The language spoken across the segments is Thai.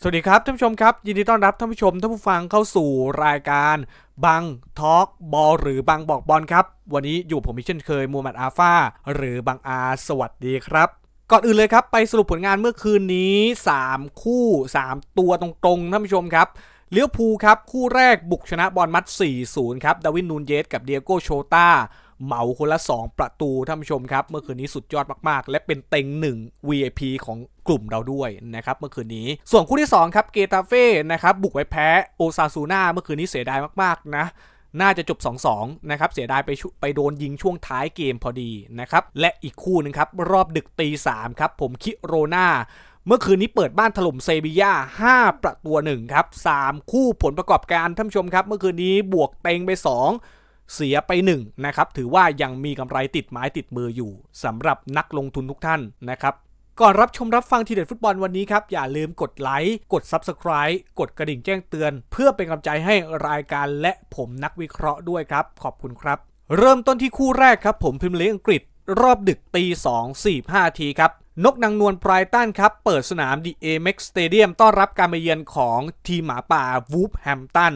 สวัสดีครับท่านผู้ชมครับ ยินดีต้อนรับท่านผู้ชมท่านผู้ฟังเข้าสู่รายการบังทอล์กบอลหรือบังบอกบอลครับ วันนี้อยู่ผมมิเช่นเคยมูมัดอาฟาหรือบังอาสวัสดีครับ ก่อนอื่นเลยครับ ไปสรุปผลงานเมื่อคืนนี้ 3 คู่ 3 ตัวตรงๆท่านผู้ชมครับเลี้ยวภูครับ คู่แรกบุกชนะบอลมัด 4-0 ครับดาวินนูนเยสกับเดียโกโชตาเหมาคนละ 2 ประตูท่านผู้ชมครับ เมื่อคืนนี้สุดยอดมากๆ และเป็นเต็งหนึ่ง VIP ของ กลุ่มเราด้วยนะครับเมื่อคืนนี้ ส่วนคู่ที่2ครับเกตาเฟ่นะครับบุกไปแพ้โอซาซูน่าเมื่อคืนนี้เสียดายมากๆนะน่าจะจบ 2-2 นะครับ เสียดายไปไปโดนยิงช่วงท้ายเกมพอดีนะครับ และอีกคู่หนึงครับ รอบดึกตี3ครับ ผมคิโรนาเมื่อคืนนี้เปิดบ้านถล่มเซบีย่า 5 ประตูหนึ่งครับ 3 คู่ผลประกอบการท่านผู้ชมครับ เมื่อคืนนี้บวกเต็งไป 2 เสียไป1นะครับ ถือว่ายังมีกำไรติดไม้ติดมืออยู่สำหรับนักลงทุนทุกท่านนะครับ ก่อนรับชมรับฟังทีเด็ดฟุตบอลวันนี้ครับ อย่าลืมกดไลค์ กด Subscribe กดกระดิ่งแจ้งเตือน เพื่อเป็นกำลังใจให้รายการและผมนักวิเคราะห์ด้วยครับ ขอบคุณครับ เริ่มต้นที่คู่แรกครับ ผมพิมพ์ลีอังกฤษ รอบดึกตี2 4 5ทีครับนกนางนวลไบรตันครับ เปิดสนามดีเอเม็กสเตเดียมต้อนรับการมาเยือนของทีมหมาป่าวูฟแฮมตัน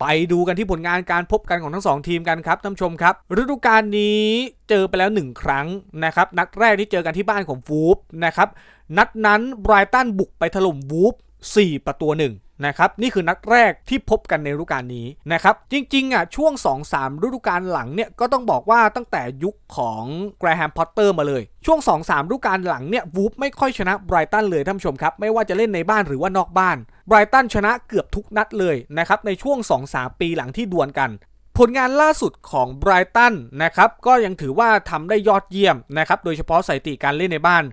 ไปดูกันที่ผลงานการพบกันของทั้งสองทีมกันครับท่านชมครับ ฤดูกาลนี้เจอไปแล้ว 1 ครั้งนะครับ นัดแรกที่เจอกันที่บ้านของวูฟนะครับ นัดนั้นไบรตันบุกไปถล่มวูฟ4 ประตูห นะครับนี่คือนัดแรกที่พบกันในฤดูกาลนี้นะครับจริงๆอะช่วง 2-3 ฤดูกาลหลังเนี่ยก็ต้องบอกว่าตั้งแต่ยุคของแกรแฮมพอตเตอร์มาเลย ช่วง 2-3ฤดูกาลหลังเนี่ยวูฟไม่ค่อยชนะไบรตันเลยท่านผู้ชมครับ ไม่ว่าจะเล่นในบ้านหรือว่านอกบ้านไบรตันชนะเกือบทุกนัดเลยนะครับในช่วง 2-3 ปีหลังที่ดวลกันผลงานล่าสุดของไบรตันนะครับก็ยังถือว่าทำได้ยอดเยี่ยมนะครับโดยเฉพาะสถิติการเล่นในบ้าน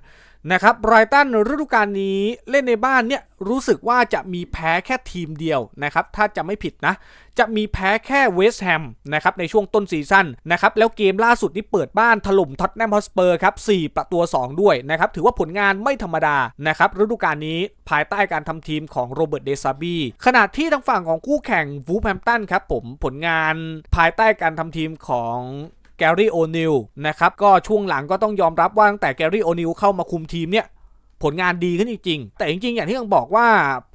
นะครับไบรตันฤดูกาลนี้เล่นในบ้านเนี่ยรู้สึกว่าจะมีแพ้แค่ทีมเดียวนะครับถ้าจะไม่ผิดนะ จะมีแพ้แค่เวสต์แฮมนะครับในช่วงต้นซีซั่นนะครับแล้วเกมล่าสุดที่เปิดบ้านถล่มท็อตแนมฮอสเปอร์ครับ4ประตู 2 ด้วยนะครับถือว่าผลงานไม่ธรรมดานะครับฤดูกาลนี้ภายใต้การทำทีมของโรเบิร์ตเดซาบีขณะที่ทางฝั่งของคู่แข่งวูฟแฮมตันครับผมผลงานภายใต้การทำทีมของ แกรี่โอนิลนะครับก็ช่วงหลังก็ต้องยอมรับว่าตั้งแต่แกรี่โอนิลเข้ามาคุมทีมเนี่ยผลงานดีขึ้นจริงๆ แต่จริงๆ อย่างที่ต้องบอกว่า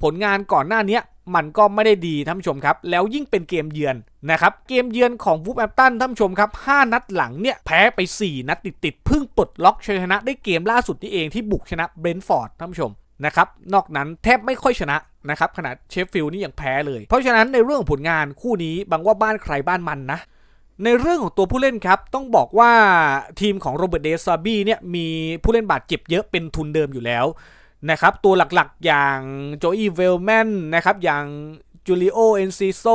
ผลงานก่อนหน้านี้มันก็ไม่ได้ดีท่านผู้ชมครับ แล้วยิ่งเป็นเกมเยือนนะครับ เกมเยือนของวูฟแอมตันท่านผู้ชมครับ 5 นัดหลังเนี่ยแพ้ไป 4 นัดติดๆเพิ่งปลดล็อกชัยชนะได้เกมล่าสุดนี่เองที่บุกชนะเบรนท์ฟอร์ดท่านผู้ชมนะครับ นอกนั้นแทบไม่ค่อยชนะนะครับขนาดเชฟฟิลด์นี่ยังแพ้เลย เพราะฉะนั้นในเรื่องของผลงานคู่นี้บางว่าบ้านใครบ้านมันนะ ในเรื่องของตัวผู้เล่นครับ ต้องบอกว่าทีมของโรเบิร์ตเดซาบี้เนี่ยมีผู้เล่นบาดเจ็บเยอะเป็นทุนเดิมอยู่แล้วนะครับตัวหลักๆอย่างโจอีเวลแมนนะครับอย่าง จูริโอเอนซิโซ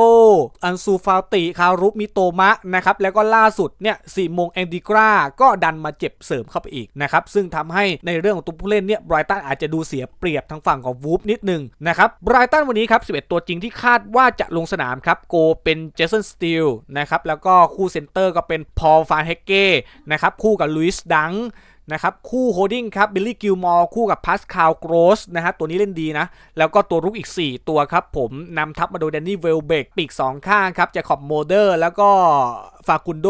อันซูฟาติคารุมิโตมะนะครับ แล้วก็ล่าสุดเนี่ยสี่โมงแอนดิกราก็ดันมาเจ็บเสริมเข้าไปอีกนะครับ ซึ่งทำให้ในเรื่องของตัวผู้เล่นเนี่ยไบรตันอาจจะดูเสียเปรียบทางฝั่งของวูฟนิดนึงนะครับไบรตันวันนี้ครับ 11 ตัวจริงที่คาดว่าจะลงสนามครับ โกเป็นเจสันสตีลนะครับ แล้วก็คู่เซนเตอร์ก็เป็นพอลฟานเฮเก้นะครับ คู่กับลุยส์ดัง นะครับคู่โฮดดิ้งครับบิลลี่กิลมอร์คู่กับพาสคาลโกรสนะครับตัวนี้เล่นดีนะ แล้วก็ตัวรุกอีก 4 ตัวครับ ผมนำทัพมาโดยแดนนี่เวลเบกปีก 2 ข้างครับจะขอบโมเดอร์แล้วก็ฟากุนโด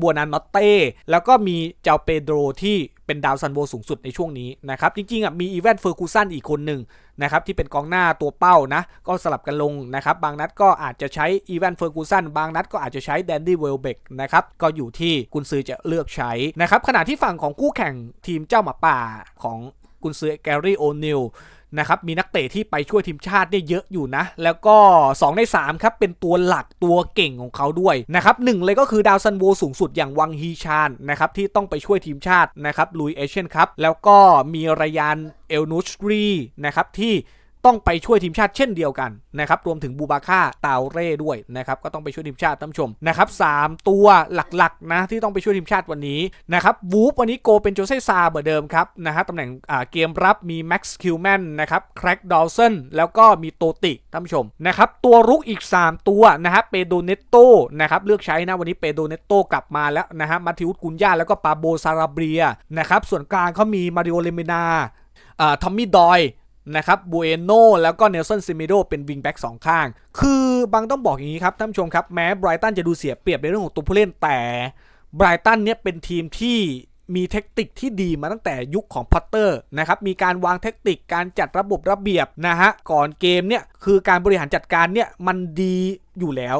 บัวนานอตเต้แล้วก็มีเจ้าเปโดรที่ เป็นดาวซันโวสูงสุดในช่วงนี้นะครับจริงๆอะมีอีเวนเฟอร์คูซันอีกคนหนึ่งนะครับที่เป็นกองหน้าตัวเป้านะก็สลับกันลงนะครับบางนัดก็อาจจะใช้อีเวนเฟอร์กูสันบางนัดก็อาจจะใช้แดนดี้เวลเบกนะครับก็อยู่ที่กุนซือจะเลือกใช้นะครับขณะที่ฝั่งของคู่แข่งทีมเจ้าหมาป่าของกุนซือแกรี่โอนิล นะครับมีนักเตะที่ไปช่วยทีมชาติเนี่ยเยอะอยู่นะ แล้วก็ 2 ใน3ครับเป็นตัวหลักตัวเก่งของเขาด้วยนะครับหนึ่งเลยก็คือดาวซันโวสูงสุดอย่างวังฮีชานนะครับที่ต้องไปช่วยทีมชาตินะครับลุยเอเชียนครับแล้วก็มีรายานเอลนูชรีนะครับที่ ต้องไปช่วยทีมชาติเช่นเดียวกันนะครับรวมถึงบูบาค่าตาวเร่ด้วยนะครับก็ต้องไปช่วยทีมชาติท่านชมนะครับสามตัวหลักๆนะที่ต้องไปช่วยทีมชาติวันนี้นะครับวูฟวันนี้โกเป็นโจเซซาเหมือนเดิมครับนะฮะตำแหน่งเกมรับมีแม็กซ์คิวแมนนะครับแครกดอลสันแล้วก็มีโตติท่านชมนะครับตัวรุกอีก 3 ตัวนะครับเปโดเนตโตนะครับเลือกใช้นะวันนี้เปโดเนตโตกลับมาแล้วนะฮะมาทิวุสกุนยาแล้วก็ปาโบซาราเบียนะครับส่วนกลางเขามีมาริโอเลเมนาอ่าทอมมี่ดอย นะครับบูเอโนแล้วก็เนลสันซิมิโดเป็นวิงแบ็กสองข้าง คือบางต้องบอกอย่างนี้ครับท่านผู้ชมครับ แม้ไบรตันจะดูเสียเปรียบในเรื่องของตัวผู้เล่นแต่ไบรตันเนี่ยเป็นทีมที่มีเทคนิคที่ดีมาตั้งแต่ยุคของพอตเตอร์นะครับ มีการวางเทคนิคการจัดระบบระเบียบนะฮะ ก่อนเกมเนี่ย คือการบริหารจัดการเนี่ย มันดีอยู่แล้ว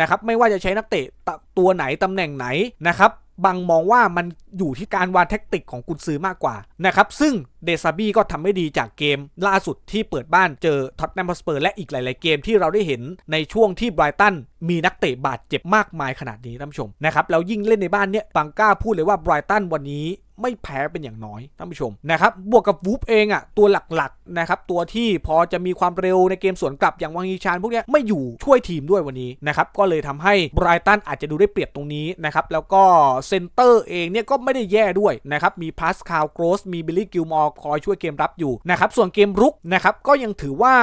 นะครับ ไม่ว่าจะใช้นักเตะตตัวไหนตำแหน่งไหนนะครับ บางมองว่ามันอยู่ที่การวางแทคติกของกุนซือมากกว่านะครับซึ่งเดซาบี้ก็ทำไม่ดีจากเกมล่าสุดที่เปิดบ้านเจอท็อตแนมฮอสเปอร์และอีกหลาย ๆ เกมที่เราได้เห็นในช่วงที่ไบรตันมีนักเตะบาดเจ็บมากมายขนาดนี้ท่านผู้ชมนะครับแล้วยิ่งเล่นในบ้านเนี่ยบังกล้าพูดเลยว่าไบรตันวันนี้ ไม่แพ้เป็นอย่างน้อยท่านผู้ชมนะครับบวกกับวูฟเองอะตัวหลักๆนะครับตัวที่พอจะมีความเร็วในเกมสวนกลับอย่างวังยีชานพวกนี้ไม่อยู่ช่วยทีมด้วยวันนี้นะครับก็เลยทำให้ไบรตันอาจจะดูได้เปรียบตรงนี้นะครับแล้วก็เซนเตอร์เองเนี่ยก็ไม่ได้แย่ด้วยนะครับมีพาสคาลโกรสมีบิลลี่กิลมอร์คอยช่วยเกมรับอยู่นะครับส่วนเกมรุกนะครับก็ยังถือว่า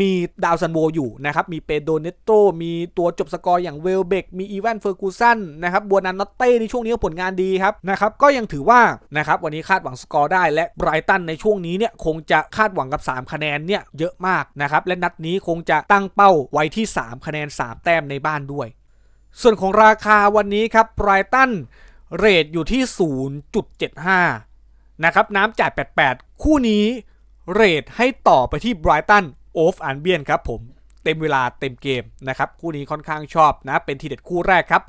มีดาวซันโวอยู่นะครับมีเปโดเนโตมีตัวจบสกอร์อย่างเวลเบกมีอีแวนเฟอร์กูสันนะครับบัวนันนอตเต้ในช่วงนี้ผลงานดีครับนะครับก็ยังถือว่านะครับวันนี้คาดหวังสกอร์ได้และไบรตันในช่วงนี้เนี่ยคงจะคาดหวังกับ 3 คะแนนเนี่ยเยอะมากนะครับและนัดนี้คงจะตั้งเป้าไว้ที่ 3 คะแนน 3 แต้มในบ้านด้วย ส่วนของราคาวันนี้ครับไบรตันเรทอยู่ที่ 0.75 นะครับน้ำจ่าย 88 คู่นี้เรทให้ต่อไปที่ไบรตันโอฟอันเบียนครับผมเต็มเวลาเต็มเกมนะครับคู่นี้ค่อนข้างชอบนะเป็นทีเด็ดคู่แรกครับ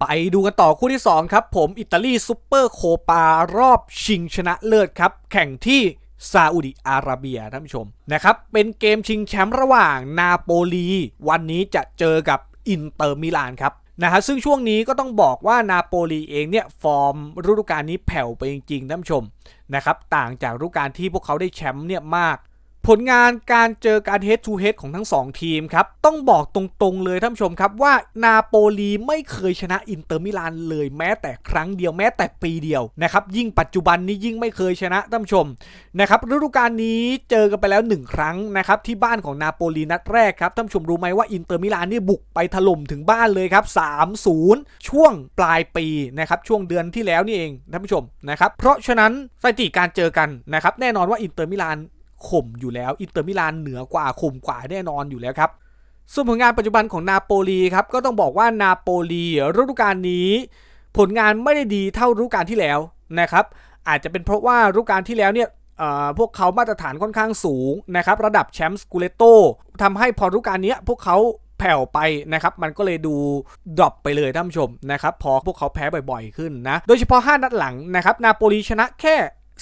ไปดูกันต่อคู่ที่ 2 ครับ ผมอิตาลีซูเปอร์โคปารอบชิงชนะเลิศครับ แข่งที่ซาอุดิอาระเบียท่านผู้ชมนะครับ เป็นเกมชิงแชมป์ระหว่างนาโปลี วันนี้จะเจอกับอินเตอร์มิลานครับนะฮะซึ่งช่วงนี้ก็ต้องบอกว่านาโปลีเองเนี่ย ฟอร์มฤดูกาลนี้แผ่วไปจริงๆท่านผู้ชมนะครับ ต่างจากฤดูกาลที่พวกเขาได้แชมป์เนี่ยมาก ผลงานการเจอการ head to head ของทั้ง 2 ทีมครับ ต้องบอกตรงๆเลยท่านผู้ชมครับว่านาโปลีไม่เคยชนะอินเตอร์มิลานเลยแม้แต่ครั้งเดียวแม้แต่ปีเดียวนะครับยิ่งปัจจุบันนี้ยิ่งไม่เคยชนะท่านผู้ชมนะครับฤดูกาลนี้เจอกันไปแล้ว 1 ครั้งนะครับที่บ้านของนาโปลีนัดแรกครับท่านผู้ชมรู้ไหมว่าอินเตอร์มิลานนี่บุกไปถล่มถึงบ้านเลยครับ3-0 ช่วงปลายปีนะครับช่วงเดือนที่แล้วนี่เองท่านผู้ชมนะครับเพราะฉะนั้นสถิติการเจอกันนะครับแน่นอนว่าอินเตอร์มิลาน ข่มอยู่แล้ว อินเตอร์มิลานเหนือกว่าข่มกว่าแน่นอนอยู่แล้วครับ ส่วนผลงานปัจจุบันของนาโปลีครับ ก็ต้องบอกว่านาโปลีฤดูกาลนี้ ผลงานไม่ได้ดีเท่าฤดูกาลที่แล้วนะครับ อาจจะเป็นเพราะว่าฤดูกาลที่แล้วเนี่ยพวกเขามาตรฐานค่อนข้างสูงนะครับ ระดับแชมป์สกูเลโตทำให้พอฤดูกาลนี้พวกเขาแผ่วไปนะครับ มันก็เลยดูดรอปไปเลยท่านผู้ชมนะครับ พอพวกเขาแพ้บ่อยๆขึ้นนะ โดยเฉพาะ 5 นัดหลังนะครับ นาโปลีชนะแค่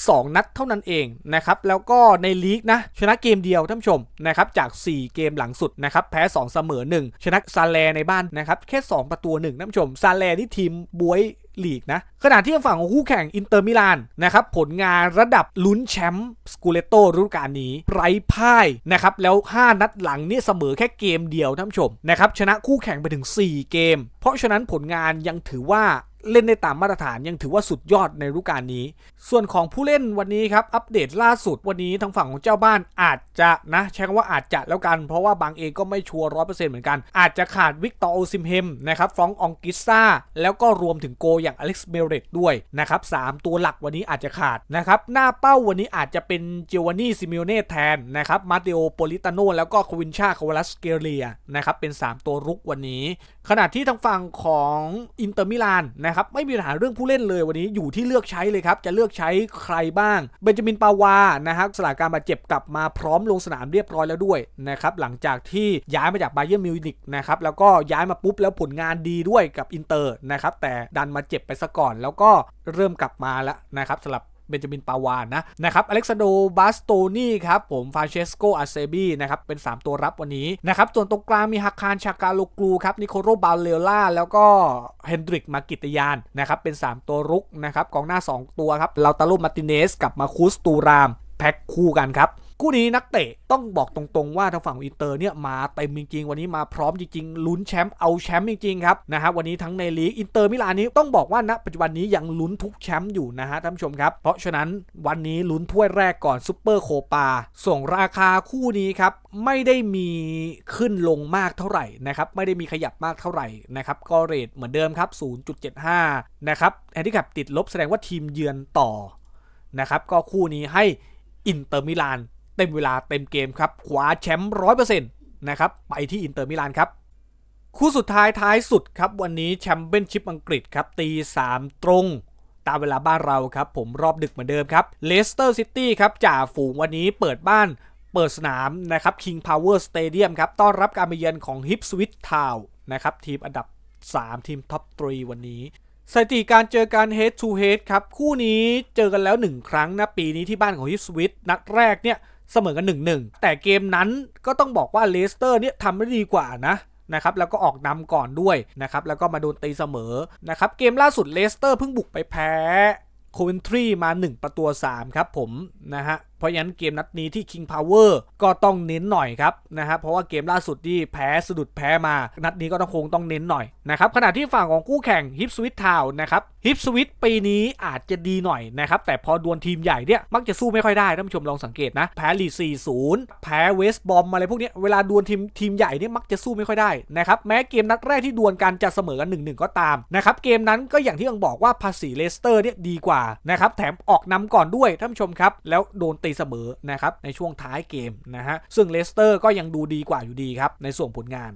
2 นัดเท่านั้นเองนะครับแล้วก็ในลีกนะชนะเกมเดียวท่านผู้ชมนะครับจาก 4 เกมหลังสุดนะครับแพ้ 2 เสมอ 1 ชนะซาแลในบ้านนะครับแค่ 2 ประตู1ท่านผู้ชมซาแลนี่ทีมบวยลีกนะขณะที่ฝั่งของคู่แข่งอินเตอร์มิลานนะครับผลงานระดับลุ้นแชมป์สกูเลโตฤดูกาลนี้ไร้พ่ายนะครับแล้ว 5 นัดหลังนี่เสมอแค่เกมเดียวท่านผู้ชมนะครับชนะคู่แข่งไปถึง 4 เกม เพราะฉะนั้นผลงานยังถือว่า เล่นได้ตามมาตรฐานยังถือว่าสุดยอดในฤดูกาลนี้ ส่วนของผู้เล่นวันนี้ครับ อัปเดตล่าสุดวันนี้ทางฝั่งของเจ้าบ้านอาจจะนะใช้คำว่าอาจจะแล้วกัน เพราะว่าบางเองก็ไม่ชัวร์ร้อยเปอร์เซ็นต์เหมือนกัน อาจจะขาดวิกตอร์โอซิมเฮมนะครับฟรององกิสซาแล้วก็รวมถึงโกอย่างอเล็กซ์เมเรตด้วยนะครับสามตัวหลักวันนี้อาจจะขาดนะครับหน้าเป้าวันนี้อาจจะเป็นเจวานี่ซิมิโอเน่แทนนะครับมาเตโอโปลิตาโนแล้วก็ควินชาคาวลัสเกเลียนะครับเป็น 3 ตัวรุกวันนี้ ขณะที่ทางฝั่งของอินเตอร์มิลานนะครับไม่มีปัญหาเรื่องผู้เล่นเลยวันนี้อยู่ที่เลือกใช้เลยครับจะเลือกใช้ใครบ้างเบนจามินปาวานะครับสลาการบาดเจ็บกลับมาพร้อมลงสนามเรียบร้อยแล้วด้วยนะครับหลังจากที่ย้ายมาจากไบเยอร์มิวนิกนะครับแล้วก็ย้ายมาปุ๊บแล้วผลงานดีด้วยกับอินเตอร์นะครับแต่ดันมาเจ็บไปซะก่อน แล้วก็เริ่มกลับมาแล้วนะครับสำหรับ เบนจามินปาวานนะนะครับอเล็กซานโดบาสโตนี่ครับผมฟาเชสโกอาเซบีนะครับเป็น 3 ตัวรับวันนี้นะครับส่วนตรงกลางมีฮักคารชากาโลกลูครับนิโคโรบาเลล่าแล้วก็เฮนดริกมากิตยานนะครับเป็น 3 ตัวรุกนะครับกองหน้า 2 ตัวครับเราตาโลมาติเนสกับมาคุสตูรามแพ็คคู่กันครับ คู่นี้นักเตะต้องบอกตรงๆว่าทางฝั่งอินเตอร์เนี่ยมาเต็มจริงๆ วันนี้มาพร้อมจริงๆลุ้นแชมป์เอาแชมป์จริงๆครับนะฮะวันนี้ทั้งในลีกอินเตอร์มิลานนี้ต้องบอกว่าณปัจจุบันนี้ยังลุ้นทุกแชมป์อยู่นะฮะท่านผู้ชมครับ เพราะฉะนั้นวันนี้ลุ้นถ้วยแรกก่อนซุปเปอร์โคปา ส่งราคาคู่นี้ครับไม่ได้มีขึ้นลงมากเท่าไหร่นะครับไม่ได้มีขยับมากเท่าไหร่นะครับก็เรทเหมือนเดิมครับ 0.75 นะครับแอนดี้คับติดลบแสดงว่าทีมเยือนต่อนะครับก็คู่นี้ให้อินเตอร์มิลาน เต็มเวลาเต็มเกมครับคว้าแชมป์ร้อยเปอร์เซ็นต์นะครับไปที่อินเตอร์มิลานครับคู่สุดท้ายท้ายสุดครับวันนี้แชมเปี้ยนชิพอังกฤษครับตี3ตรงตามเวลาบ้านเราครับผมรอบดึกเหมือนเดิมครับเลสเตอร์ซิตี้ครับจ่าฝูงวันนี้เปิดบ้านเปิดสนามนะครับ King Power Stadium ครับต้อนรับการมาเยือนของ Hip Switch Town นะครับทีมอันดับ 3 ทีมท็อป3วันนี้สถิติการเจอกัน head to head ครับ คู่นี้เจอกันแล้ว 1 ครั้งนะ ปีนี้ที่บ้านของ Hip s w i t h นัดแรกเนี่ย เสมอกัน1-1แต่เกมนั้นก็ต้องบอกว่าเลสเตอร์เนี่ยทำได้ดีกว่านะนะครับแล้วก็ออกนำก่อนด้วยนะครับแล้วก็มาโดนตีเสมอนะครับเกมล่าสุดเลสเตอร์เพิ่งบุกไปแพ้โคเวนทรีมา 1 ประตู3ครับผมนะฮะ เพราะฉะนั้นเกมนัดนี้ที่ King Power ก็ต้องเน้นหน่อยครับนะฮะเพราะว่าเกมล่าสุดที่แพ้สะดุดแพ้มา นัดนี้ก็ต้องคงต้องเน้นหน่อยนะครับขณะที่ฝั่งของคู่แข่ง Hip Switch Town นะครับ Hip Switch ปีนี้อาจจะดีหน่อยนะครับแต่พอดวลทีมใหญ่เนี่ยมักจะสู้ไม่ค่อยได้ท่านผู้ชมลองสังเกตนะ แพ้ลี40แพ้เวสบอมอะไรพวกนี้เวลาดวลทีมทีมใหญ่เนี่ยมักจะสู้ไม่ค่อยได้นะครับแม้เกมนัดแรกที่ดวลกันจะเสมอกัน1-1ก็ตามนะครับเกมนั้นก็อย่างที่ต้องบอกว่าภาษีเลสเตอร์เนี่ยดีกว่านะครับแถมออกนำก่อนด้วยท่านผู้ชมครับแล้วโดนตเสมอนะครับในช่วงท้ายเกมนะฮะซึ่งเลสเตอร์ก็ยังดูดีกว่าอยู่ดีครับในส่วนผลงาน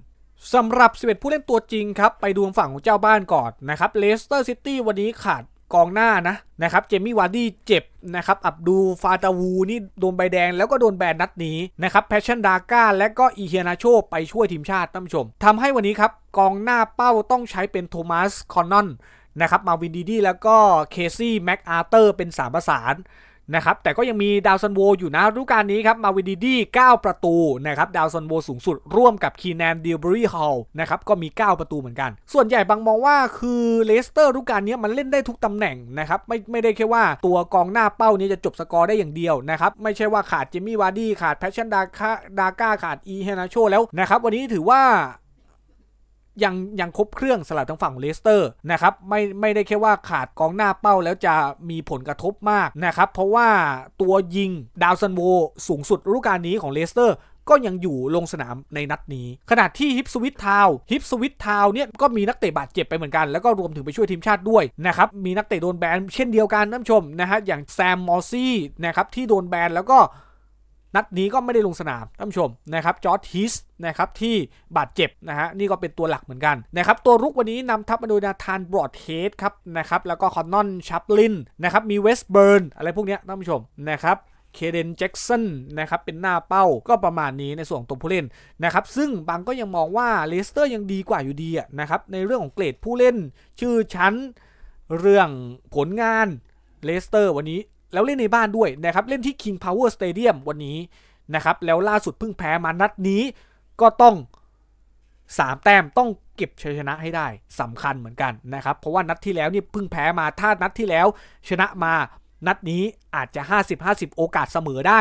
สำหรับ 11 ผู้เล่นตัวจริงครับ ไปดูฝั่งของเจ้าบ้านก่อนนะครับเลสเตอร์ซิตี้วันนี้ขาดกองหน้านะนะครับเจมี่วาร์ดี้เจ็บนะครับอับดูฟาตาวูนี่โดนใบแดงแล้วก็โดนแบนนัดนี้นะครับแพชชั่นดาก้าและก็อีเฮียนาโชไปช่วยทีมชาติท่านผู้ชมทำให้วันนี้ครับ กองหน้าเป้าต้องใช้เป็นโทมัสคอนนอนนะครับมาวินดีดีแล้วก็เคซี่แม็กอาร์เตอร์เป็นสามประสาน นะครับแต่ก็ยังมีดาวซันโวอยู่นะฤดูกาลนี้ครับมาวินดีดี้9ประตูนะครับดาวซันโวสูงสุดร่วมกับคีแนนดิลบรีฮอลนะครับก็มี 9 ประตูเหมือนกัน ส่วนใหญ่บางมองว่าคือเลสเตอร์ฤดูกาลนี้มันเล่นได้ทุกตำแหน่งนะครับไม่ไม่ได้แค่ว่าตัวกองหน้าเป้านี้จะจบสกอร์ได้อย่างเดียวนะครับไม่ใช่ว่าขาดเจมี่วาร์ดี้ขาดแพชชั่นดาคาดาก้าขาดอีเฮนาโชแล้วนะครับวันนี้ถือว่า ยังยังครบเครื่องสลับทางฝั่งเลสเตอร์นะครับไม่ไม่ได้แค่ว่าขาดกองหน้าเป้าแล้วจะมีผลกระทบมากนะครับ เพราะว่าตัวยิงดาวซันโวสูงสุดฤดูกาลนี้ของเลสเตอร์ก็ยังอยู่ลงสนามในนัดนี้ ขณะที่ฮิปสวิตทาวฮิปสวิตทาวเนี่ยก็มีนักเตะบาดเจ็บไปเหมือนกัน แล้วก็รวมถึงไปช่วยทีมชาติด้วยนะครับ มีนักเตะโดนแบนเช่นเดียวกันท่านชมนะฮะอย่างแซมมอร์ซี่นะครับที่โดนแบนแล้วก็ นัดนี้ก็ไม่ได้ลงสนามท่านผู้ชมนะครับจอร์ดฮิสนะครับที่บาดเจ็บนะฮะนี่ก็เป็นตัวหลักเหมือนกันนะครับตัวรุกวันนี้นำทัพมาโดยนาธานบรอดเฮดครับนะครับแล้วก็คอนนอนชัปลินนะครับมีเวสเบิร์นอะไรพวกเนี้ยท่านผู้ชมนะครับเคเดนแจ็กสันนะครับเป็นหน้าเป้าก็ประมาณนี้ในส่วนตัวผู้เล่นนะครับซึ่งบางก็ยังมองว่าเลสเตอร์ยังดีกว่าอยู่ดีนะครับในเรื่องของเกรดผู้เล่น ชื่อชั้น เรื่องผลงานเลสเตอร์วันนี้ แล้วเล่นในบ้านด้วยนะครับ เล่นที่ King Power Stadium วันนี้นะครับ แล้วล่าสุดเพิ่งแพ้มานัดนี้ก็ต้อง 3 แต้มต้องเก็บชัยชนะให้ได้สำคัญเหมือนกันนะครับ เพราะว่านัดที่แล้วนี่เพิ่งแพ้มาถ้านัดที่แล้วชนะมานัดนี้อาจจะ 50-50 โอกาสเสมอได้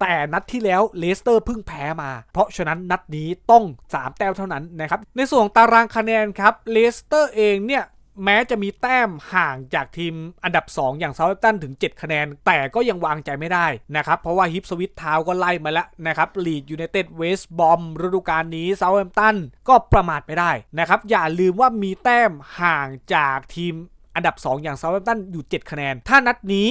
แต่นัดที่แล้วเลสเตอร์เพิ่งแพ้มา เพราะฉะนั้นนัดนี้ต้อง 3 แต้มเท่านั้นนะครับ ในส่วนตารางคะแนนครับเลสเตอร์เองเนี่ย แม้จะมีแต้มห่างจากทีมอันดับ 2 อย่างเซาท์แอมตันถึง 7 คะแนน แต่ก็ยังวางใจไม่ได้นะครับ เพราะว่าฮิปสวิตทาวก็ไล่มาแล้วนะครับลีดยู i นเต็ดเวสบอมฤดูกาลนี้เซาท์แฮมป์ตันก็ประมาทไม่ได้นะครับ อย่าลืมว่ามีแต้มห่างจากทีมอันดับ 2 อย่างเซาท์แฮมป์ตันอยู่ 7 คะแนน ถ้านัดนี้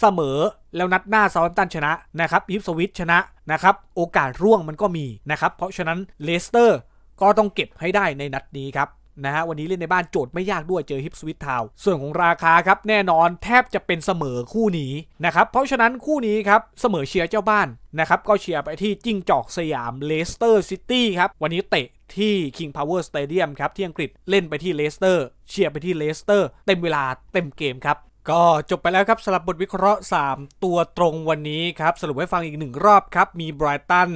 เสมอแล้วนัดหน้าเซาท์แฮมป์ตันชนะนะครับฮิปสวิตชนะนะครับโอกาสร่วงมันก็มีนะครับเพราะฉะนั้นเลสเตอร์ก็ต้องเก็บให้ได้ในนัดนี้ครับ นะฮะวันนี้เล่นในบ้านโจทย์ไม่ยากด้วยเจอฮิปสวิตทาวส่วนของราคาครับแน่นอนแทบจะเป็นเสมอคู่นี้นะครับเพราะฉะนั้นคู่นี้ครับเสมอเชียร์เจ้าบ้านนะครับก็เชียร์ไปที่จิ้งจอกสยามเลสเตอร์ซิตี้ครับวันนี้เตะที่ King Power Stadium ครับที่อังกฤษเล่นไปที่เลสเตอร์เชียร์ไปที่เลสเตอร์เต็มเวลาเต็มเกมครับก็จบไปแล้วครับสำหรับบทวิเคราะห์ 3 ตัวตรงวันนี้ครับ สรุปให้ฟังอีกหนึ่งรอบครับ มีไบรตัน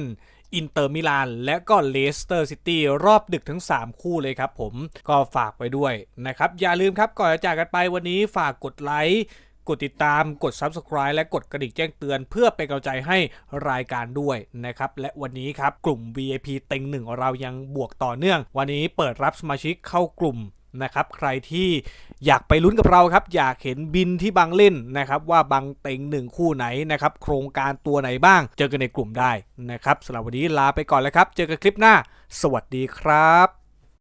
อินเตอร์มิลานและก็เลสเตอร์ซิตี้รอบดึกทั้ง 3 คู่เลยครับผมก็ฝากไว้ด้วยนะครับ อย่าลืมครับก่อนจะจากกันไปวันนี้ฝากกดไลค์กดติดตามกด Subscribe และกดกระดิ่งแจ้งเตือนเพื่อเป็นกำลังใจให้รายการด้วยนะครับ และวันนี้ครับกลุ่ม VIP เต็งหนึ่งของเรายังบวกต่อเนื่อง วันนี้เปิดรับสมาชิกเข้ากลุ่ม นะครับใครที่อยากไปลุ้นกับเราครับ อยากเห็นบินที่บางเล่นนะครับว่าบางเต็งหนึ่งคู่ไหนนะครับโครงการตัวไหนบ้าง เจอกันในกลุ่มได้นะครับสำหรับวันนี้ลาไปก่อนแล้วครับ เจอกันคลิปหน้า สวัสดีครับ